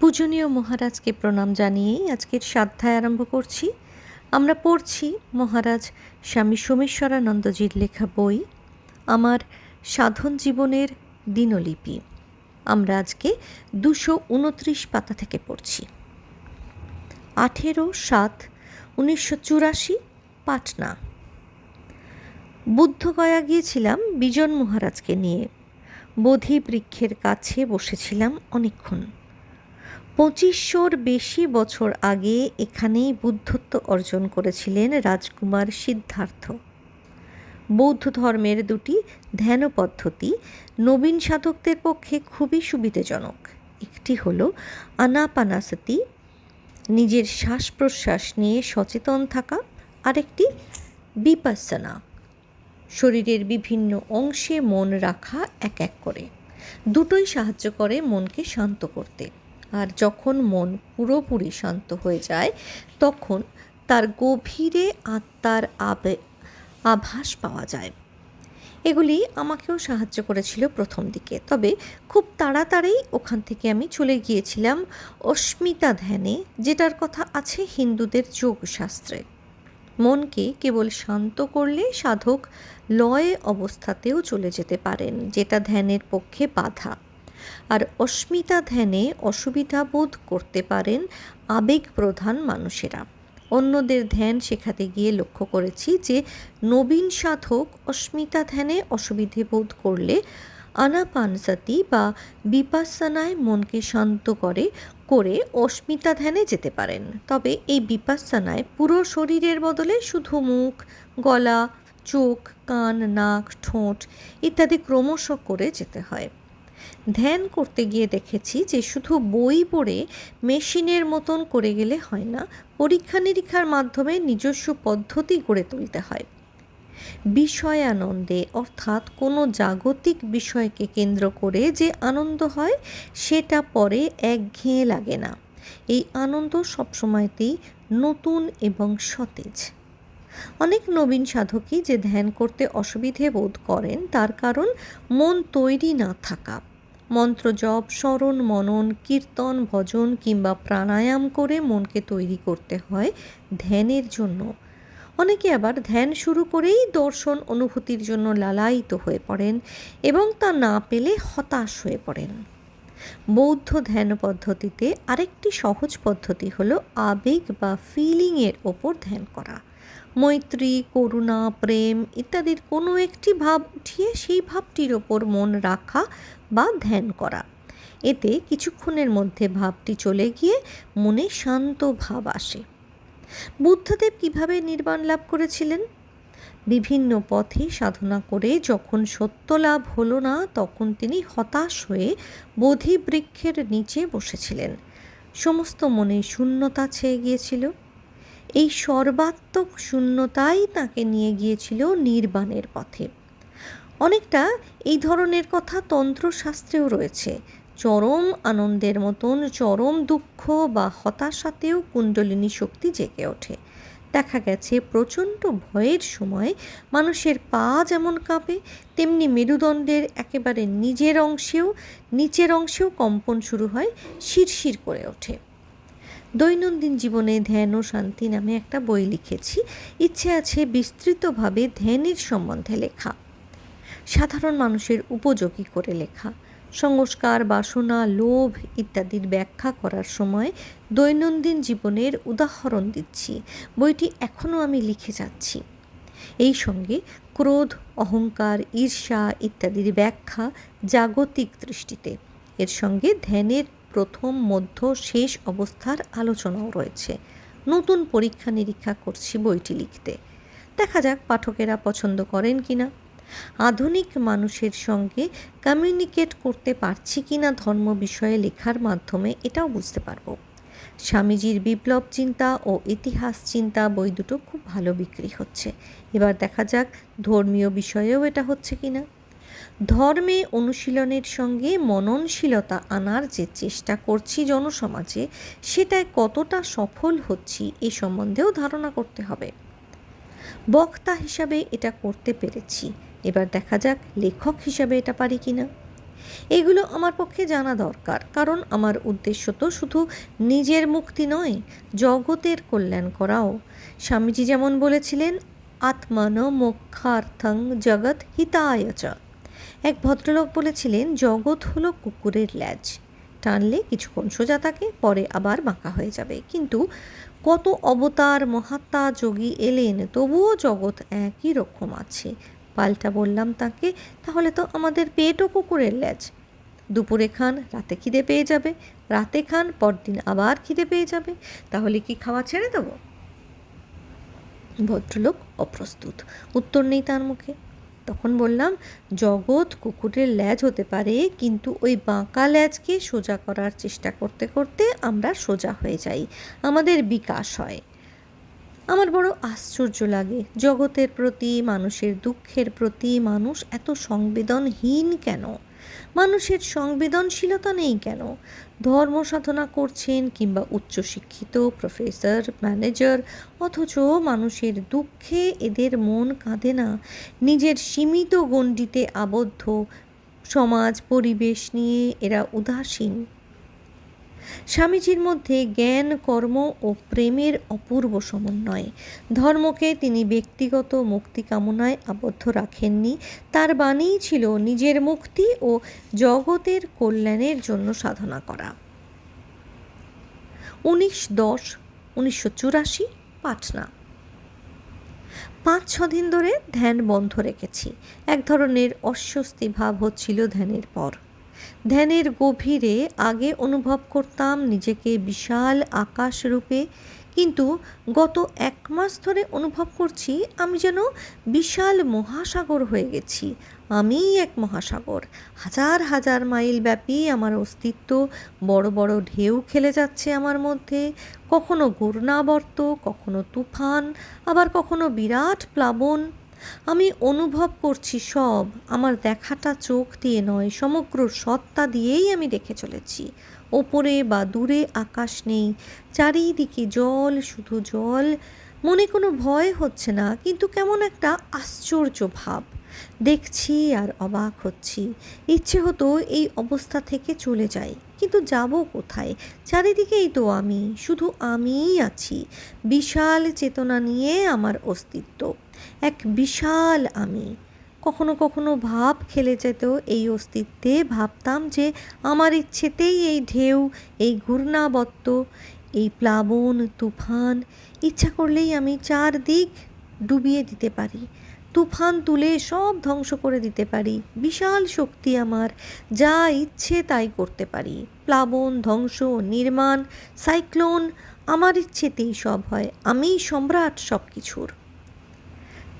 পূজনীয় মহারাজকে প্রণাম জানিয়েই আজকের সাধ্যায় আরম্ভ করছি। আমরা পড়ছি মহারাজ স্বামী সোমেশ্বরানন্দজির লেখা বই, আমার সাধন জীবনের দিনলিপি। আমরা আজকে দুশো উনত্রিশ পাতা থেকে পড়ছি। আঠেরো সাত উনিশশো চুরাশি পাটনা। বুদ্ধগয়া গিয়েছিলাম বিজন মহারাজকে নিয়ে। বোধি বৃক্ষের কাছে বসেছিলাম অনেকক্ষণ। পঁচিশশোর বেশি বছর আগে এখানেই বুদ্ধত্ব অর্জন করেছিলেন রাজকুমার সিদ্ধার্থ। বৌদ্ধ ধর্মের দুটি ধ্যান পদ্ধতি নবীন সাধকদের পক্ষে খুবই সুবিধাজনক। একটি হল আনাপানাসতি, নিজের শ্বাস প্রশ্বাস নিয়ে সচেতন থাকা। আরেকটি বিপাসনা, শরীরের বিভিন্ন অংশে মন রাখা এক এক করে। দুটোই সাহায্য করে মনকে শান্ত করতে। আর যখন মন পুরোপুরি শান্ত হয়ে যায়, তখন তার গভীরে আত্মার আবে, আভাস পাওয়া যায়। এগুলি আমাকেও সাহায্য করেছিল প্রথম দিকে। তবে খুব তাড়াতাড়ি ওখান থেকে আমি চলে গিয়েছিলাম অস্মিতা ধ্যানে, যেটার কথা আছে হিন্দুদের যোগশাস্ত্রে। মনকে কেবল শান্ত করলে সাধক লয় অবস্থাতেও চলে যেতে পারেন, যেটা ধ্যানের পক্ষে বাধা। আর অস্মিতা ধ্যানে অসুবিধা বোধ করতে পারেন আবেগ প্রধান মানুষেরা। অন্যদের ধ্যান শেখাতে গিয়ে লক্ষ্য করেছি যে নবীন সাধক অস্মিতা ধ্যানে অসুবিধে বোধ করলে আনাপানসাতি বা বিপাসনায় মনকে শান্ত করে করে অস্মিতা ধ্যানে যেতে পারেন। তবে এই বিপাসনায় পুরো শরীরের বদলে শুধু মুখ, গলা, চোখ, কান, নাক, ঠোঁট ইত্যাদি ক্রমশ করে যেতে হয়। ধ্যান করতে গিয়ে দেখেছি যে শুধু বই পড়ে মেশিনের মতন করে গেলে হয় না, পরীক্ষা নিরীক্ষার মাধ্যমে নিজস্ব পদ্ধতি গড়ে তুলতে হয়। বিষয় আনন্দে অর্থাৎ কোনো জাগতিক বিষয়কে কেন্দ্র করে যে আনন্দ হয়, সেটা পরে একঘেয়ে লাগে না। এই আনন্দ সবসময়তেই নতুন এবং সতেজ। অনেক নবীন সাধকই যে ধ্যান করতে অসুবিধে বোধ করেন, তার কারণ মন তৈরি না থাকা। মন্ত্র জপ, স্মরণ, মনন, কীর্তন, ভজন কিংবা প্রাণায়াম করে মনকে তৈরি করতে হয় ধ্যানের জন্য। অনেকে আবার ধ্যান শুরু করেই দর্শন অনুভূতির জন্য লালায়িত হয়ে পড়েন এবং তা না পেলে হতাশ হয়ে পড়েন। বৌদ্ধ ধ্যান পদ্ধতিতে আরেকটি সহজ পদ্ধতি হলো আবেগ বা ফিলিংয়ের ওপর ধ্যান করা। মৈত্রী, করুণা, প্রেম ইত্যাদির কোনো একটি ভাব উঠিয়ে সেই ভাবটির ওপর মন রাখা বা ধ্যান করা। এতে কিছুক্ষণের মধ্যে ভাবটি চলে গিয়ে মনে শান্ত ভাব আসে। বুদ্ধদেব কীভাবে নির্বাণ লাভ করেছিলেন? বিভিন্ন পথে সাধনা করে যখন সত্য লাভ হলো না, তখন তিনি হতাশ হয়ে বোধি বৃক্ষের নিচে বসেছিলেন। সমস্ত মনে শূন্যতা ছেয়ে গিয়েছিল। এই সর্বাত্মক শূন্যতাই তাকে নিয়ে গিয়েছিল নির্বাণের পথে। অনেকটা এই ধরনের কথা তন্ত্রশাস্ত্রেও রয়েছে। চরম আনন্দের মতন, চরম দুঃখ বা হতাশাতেও কুণ্ডলিনী শক্তি জেগে ওঠে। দেখা গেছে, প্রচণ্ড ভয়ের সময় মানুষের পা যেমন কাঁপে, তেমনি মেরুদণ্ডের একেবারে নিজের অংশেও, নিচের অংশেও কম্পন শুরু হয়, শিরশির করে ওঠে। দৈনন্দিন জীবনে ধ্যান ও শান্তি নামে একটা বই লিখেছি। ইচ্ছে আছে বিস্তৃতভাবে ধ্যানের সম্বন্ধে লেখা। সাধারণ মানুষের উপযোগী করে লেখা। সংস্কার, বাসনা, লোভ ইত্যাদির ব্যাখ্যা করার সময় দৈনন্দিন জীবনের উদাহরণ দিচ্ছি। বইটি এখনও আমি লিখে যাচ্ছি। এই সঙ্গে ক্রোধ, অহংকার, ঈর্ষা ইত্যাদির ব্যাখ্যা জাগতিক দৃষ্টিতে। এর সঙ্গে ধ্যানের প্রথম, মধ্য, শেষ অবস্থার আলোচনাও রয়েছে। নতুন পরীক্ষা নিরীক্ষা করছি বইটি লিখতে। দেখা যাক পাঠকেরা পছন্দ করেন কি না আধুনিক মানুষের সঙ্গে কমিউনিকেট করতে পারছি কি না ধর্ম বিষয়ে লেখার মাধ্যমে এটাও বুঝতে পারব। স্বামীজির বিপ্লব চিন্তা ও ইতিহাস চিন্তা বই দুটো খুব ভালো বিক্রি হচ্ছে। এবার দেখা যাক ধর্মীয় বিষয়েও এটা হচ্ছে কি না ধর্মে অনুশীলনের সঙ্গে মননশীলতা আনার যে চেষ্টা করছি জনসমাজে, সেটায় কতটা সফল হচ্ছি এ সম্বন্ধেও ধারণা করতে হবে। বক্তা হিসাবে এটা করতে পেরেছি। এবার দেখা যাক লেখক হিসাবে এটা পারি কি না এগুলো আমার পক্ষে জানা দরকার, কারণ আমার উদ্দেশ্য তো শুধু নিজের মুক্তি নয়, জগতের কল্যাণ করাও। স্বামীজি যেমন বলেছিলেন আত্মান মোক্ষার্থং জগৎ হিতায়চ এক ভদ্রলোক বলেছিলেন, জগৎ হলো কুকুরের ল্যাজ। টানলে কিছুক্ষণ সোজা থাকে, পরে আবার বাঁকা হয়ে যাবে। কিন্তু কত অবতার, মহাত্মা, যোগী এলেন, তবুও জগৎ একই রকম আছে। পাল্টা বললাম তাকে, তাহলে তো আমাদের পেটও কুকুরের ল্যাজ। দুপুরে খান, রাতে খিদে পেয়ে যাবে। রাতে খান, পরদিন আবার খিদে পেয়ে যাবে। তাহলে কি খাওয়া ছেড়ে দেবো? ভদ্রলোক অপ্রস্তুত। উত্তর নেই তার মুখে। তখন বললাম, জগৎ কুকুরের ল্যাজ হতে পারে, কিন্তু ওই বাঁকা ল্যাজকে সোজা করার চেষ্টা করতে করতে আমরা সোজা হয়ে যাই। আমাদের বিকাশ হয়। আমার বড় আশ্চর্য লাগে, জগতের প্রতি, মানুষের দুঃখের প্রতি মানুষ এত সংবেদনহীন কেন? মানুষের সংবেদনশীলতা নেই কেন? ধর্ম সাধনা করছেন কিংবা উচ্চশিক্ষিত প্রফেসর ম্যানেজার অথচ মানুষের দুঃখে এদের মন কাঁদে না। নিজের সীমিত গণ্ডিতে আবদ্ধ সমাজ, পরিবেশ নিয়ে এরা উদাসীন। স্বামীজির মধ্যে জ্ঞান, কর্ম ও প্রেমের অপূর্ব সমন্বয়। ধর্মকে তিনি ব্যক্তিগত মুক্তি কামনায় আবদ্ধ রাখেননি। তার বাণী ছিল নিজের মুক্তি ও জগতের কল্যাণের জন্য সাধনা করা। উনিশ দশ, উনিশশো চুরাশি, পাটনা। পাঁচ, ছ দিন ধরে ধ্যান বন্ধ রেখেছি। এক ধরনের অস্বস্তি ভাব হচ্ছিল ধ্যানের পর। ধ্যানের গভীরে আগে অনুভব করতাম নিজেকে বিশাল আকাশ রূপে কিন্তু গত এক মাস ধরে অনুভব করছি আমি যেন বিশাল মহাসাগর হয়ে গেছি। আমিই এক মহাসাগর। হাজার হাজার মাইল ব্যাপী আমার অস্তিত্ব, বড় বড় ঢেউ খেলে যাচ্ছে আমার মধ্যে, কখনো ঘূর্ণাবর্ত, কখনো তুফান, আবার কখনো বিরাট প্লাবন। আমি অনুভব করছি সব, আমার দেখাটা চোখ দিয়ে নয়, সমগ্র সত্তা দিয়েই আমি দেখে চলেছি। ওপরে বা দূরে আকাশ নেই, চারিদিকে জল, শুধু জল। মনে কোনো ভয় হচ্ছে না, কিন্তু কেমন একটা আশ্চর্য ভাব। দেখছি আর অবাক হচ্ছি। ইচ্ছে হতো এই অবস্থা থেকে চলে যাই। কিন্তু যাব কোথায়? চারিদিকেই তো আমি, শুধু আমিই আছি। বিশাল চেতনা নিয়ে আমার অস্তিত্ব। এক বিশাল আমি। কখনো কখনো ভাব খেলে যেত এই অস্তিত্বে ভাবতাম যে আমার ইচ্ছেতেই এই ঢেউ, এই ঘূর্ণাবর্ত এই প্লাবন, তুফান, ইচ্ছা করলেই আমি চারদিক ডুবিয়ে দিতে পারি। তুফান তুলে সব ধ্বংস করে দিতে পারি। বিশাল শক্তি আমার, যা ইচ্ছে তাই করতে পারি। প্লাবন, ধ্বংস, নির্মাণ, সাইক্লোন, আমার ইচ্ছেতেই সব হয়, আমি সম্রাট সব কিছুর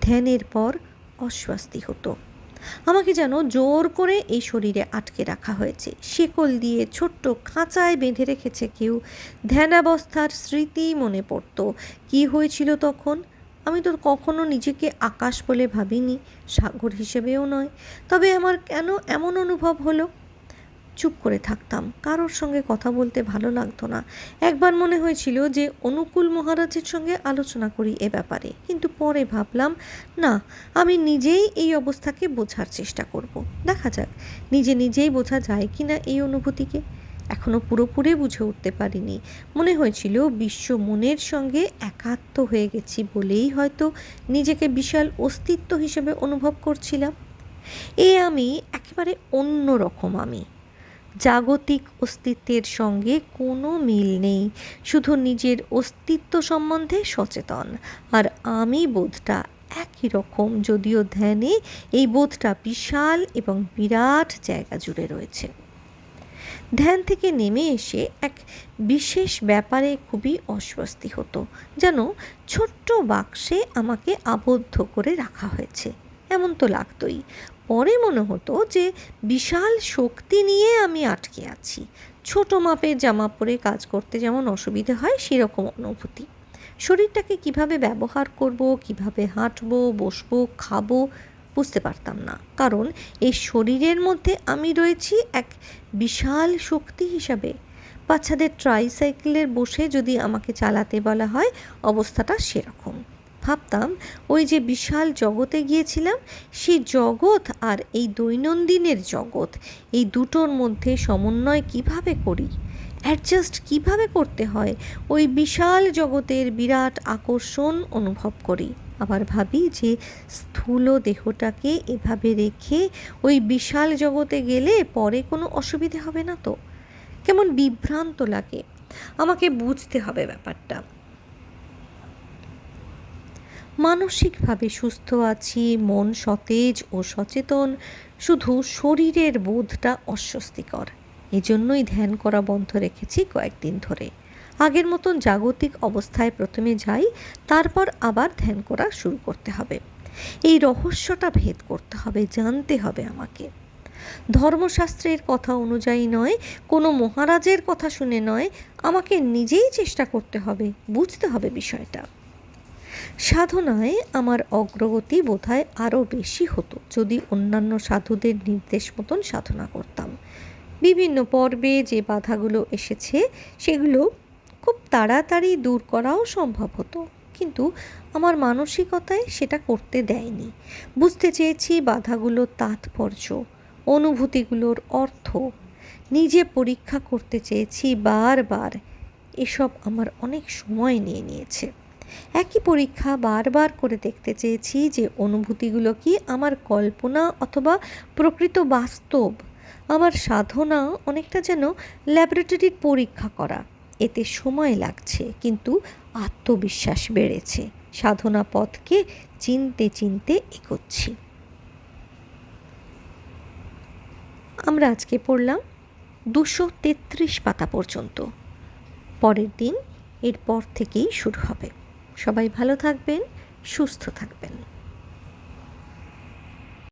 ধ্যানের পর অস্বস্তি হতো। আমাকে যেন জোর করে এই শরীরে আটকে রাখা হয়েছে। শেকল দিয়ে ছোট্ট খাঁচায় বেঁধে রেখেছে কেউ। ধ্যানাবস্থার স্মৃতি মনে পড়তো। কি হয়েছিল তখন? আমি তো কখনো নিজেকে আকাশ বলে ভাবিনি, সাগর হিসেবেও নয়। তবে আমার কেন এমন অনুভব হলো? চুপ করে থাকতাম। কারোর সঙ্গে কথা বলতে ভালো লাগতো না। একবার মনে হয়েছিল যে অনুকূল মহারাজের সঙ্গে আলোচনা করি এ ব্যাপারে। কিন্তু পরে ভাবলাম, না, আমি নিজেই এই অবস্থাকে বোঝার চেষ্টা করব। দেখা যাক, নিজে নিজেই বোঝা যায় কি না এই অনুভূতিকে। এখনও পুরোপুরি বুঝে উঠতে পারিনি। মনে হয়েছিল বিশ্ব মনের সঙ্গে একাত্ম হয়ে গেছি বলেই হয়তো নিজেকে বিশাল অস্তিত্ব হিসেবে অনুভব করছিলাম। এ আমি একেবারে অন্য রকম আমি। জাগতিক অস্তিত্বের সঙ্গে কোনো মিল নেই, শুধু নিজের অস্তিত্ব সম্বন্ধে সচেতন। আর আমি বোধটা একই রকম, যদিও ধ্যানে এই বোধটা বিশাল এবং বিরাট জায়গা জুড়ে রয়েছে। ধ্যান থেকে নেমে এসে এক বিশেষ ব্যাপারে খুবই অস্বস্তি হতো, যেন ছোট্ট বাক্সে আমাকে আবদ্ধ করে রাখা হয়েছে। এমন তো লাগতোই। পরে মনে হতো যে বিশাল শক্তি নিয়ে আমি আটকে আছি। ছোট মাপের জামা পরে কাজ করতে যেমন অসুবিধে হয়, সেরকম অনুভূতি। শরীরটাকে কীভাবে ব্যবহার করব, কীভাবে হাঁটবো, বসবো, খাব বুঝতে পারতাম না। কারণ এই শরীরের মধ্যে আমি রয়েছি এক বিশাল শক্তি হিসাবে। বাচ্চাদের ট্রাইসাইকেলের বসে যদি আমাকে চালাতে বলা হয়, অবস্থাটা সেরকম। ভাবতাম, ওই যে বিশাল জগতে গিয়েছিলাম, সেই জগৎ আর এই দৈনন্দিনের জগৎ, এই দুটোর মধ্যে সমন্বয় কীভাবে করি? অ্যাডজাস্ট কীভাবে করতে হয়? ওই বিশাল জগতের বিরাট আকর্ষণ অনুভব করি। আবার ভাবি যে স্থূল দেহটাকে এভাবে রেখে ওই বিশাল জগতে গেলে পরে কোনো অসুবিধে হবে না তো? কেমন বিভ্রান্ত লাগে। আমাকে বুঝতে হবে ব্যাপারটা। মানসিকভাবে সুস্থ আছি, মন সতেজ ও সচেতন, শুধু শরীরের বোধটা অস্বস্তিকর। এজন্যই ধ্যান করা বন্ধ রেখেছি কয়েকদিন ধরে। আগের মতন জাগতিক অবস্থায় প্রথমে যাই, তারপর আবার ধ্যান করা শুরু করতে হবে। এই রহস্যটা ভেদ করতে হবে, জানতে হবে আমাকে। ধর্মশাস্ত্রের কথা অনুযায়ী নয়, কোনো মহারাজের কথা শুনে নয়, আমাকে নিজেই চেষ্টা করতে হবে, বুঝতে হবে বিষয়টা। সাধনায় আমার অগ্রগতি বোধহয় আরও বেশি হতো যদি অন্যান্য সাধুদের নির্দেশ মতন সাধনা করতাম। বিভিন্ন পর্বে যে বাধাগুলো এসেছে, সেগুলো খুব তাড়াতাড়ি দূর করাও সম্ভব হতো। কিন্তু আমার মানসিকতায় সেটা করতে দেয়নি। বুঝতে চেয়েছি বাধাগুলোর তাৎপর্য, অনুভূতিগুলোর অর্থ। নিজে পরীক্ষা করতে চেয়েছি বারবার। এসব আমার অনেক সময় নিয়ে নিয়েছে। একই পরীক্ষা বারবার করে দেখতে চেয়েছি যে অনুভূতিগুলো কি আমার কল্পনা অথবা প্রকৃত বাস্তব। আমার সাধনা অনেকটা যেন ল্যাবরেটরির পরীক্ষা করা। এতে সময় লাগছে, কিন্তু আত্মবিশ্বাস বেড়েছে। সাধনা পথকে চিনতে চিনতে এগোচ্ছি। আমরা আজকে পড়লাম দুশো তেত্রিশ পাতা পর্যন্ত। পরের দিন এরপর থেকেই শুরু হবে। সবাই ভালো থাকবেন, সুস্থ থাকবেন।